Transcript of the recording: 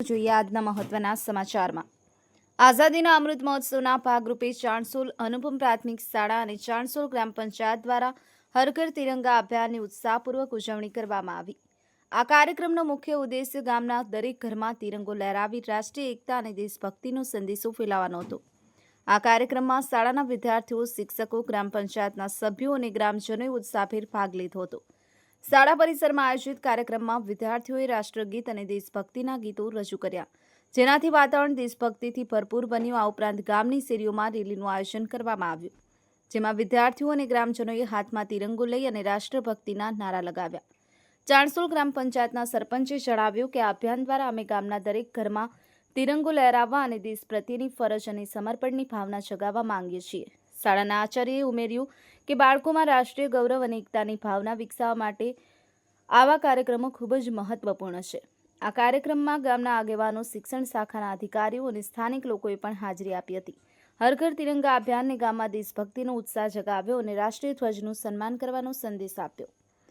જોઈએ આજના મહત્વના સમાચારમાં. આઝાદીના અમૃત મહોત્સવના ભાગરૂપે ચાણસોલ અનુપમ પ્રાથમિક શાળા અને ચાણસોલ ગ્રામ પંચાયત દ્વારા હરઘર તિરંગા અભિયાનની ઉત્સાહપૂર્વક ઉજવણી કરવામાં આવી. આ કાર્યક્રમનો મુખ્ય ઉદ્દેશ્ય ગામના દરેક ઘરમાં તિરંગો લહેરાવી રાષ્ટ્રીય એકતા અને દેશભક્તિનો સંદેશો ફેલાવવાનો હતો. આ કાર્યક્રમમાં શાળાના વિદ્યાર્થીઓ, શિક્ષકો, ગ્રામ પંચાયતના સભ્યો અને ગ્રામજનોએ ઉત્સાહભેર ભાગ લીધો હતો. શાળા પરિસરમાં આયોજિત કાર્યક્રમમાં વિદ્યાર્થીઓએ રાષ્ટ્રગીત અને દેશભક્તિના ગીતો રજૂ કર્યા. જેનાથી વાતાવરણ દેશભક્તિથી ભરપૂર બન્યું. આ ઉપરાંત ગામની શેરીઓમાં રેલીનું આયોજન કરવામાં આવ્યું. જેમાં વિદ્યાર્થીઓ અને ગ્રામજનોએ હાથમાં તિરંગો લઈ અને રાષ્ટ્રભક્તિના નારા લગાવ્યા. ચાણસોલ ગ્રામ પંચાયતના સરપંચે જણાવ્યું કે આ અભિયાન દ્વારા અમે ગામના દરેક ઘરમાં તિરંગો લહેરાવવા અને દેશ પ્રત્યેની ફરજ અને સમર્પણની ભાવના જગાવવા માંગીએ છીએ. શાળાના આચાર્યએ ઉમેર્યું કે બાળકોમાં રાષ્ટ્રીય ગૌરવ અને એકતાની ભાવના વિકસાવવા માટે આવા કાર્યક્રમો ખૂબ જ મહત્વપૂર્ણ છે. આ કાર્યક્રમમાં ગામના આગેવાનો, શિક્ષણ શાખાના અધિકારીઓ અને સ્થાનિક લોકોએ પણ હાજરી આપી હતી. હર ઘર તિરંગા અભિયાનને ગામમાં દેશભક્તિનો ઉત્સાહ જગાવ્યો અને રાષ્ટ્રીય ધ્વજનું સન્માન કરવાનો સંદેશ આપ્યો.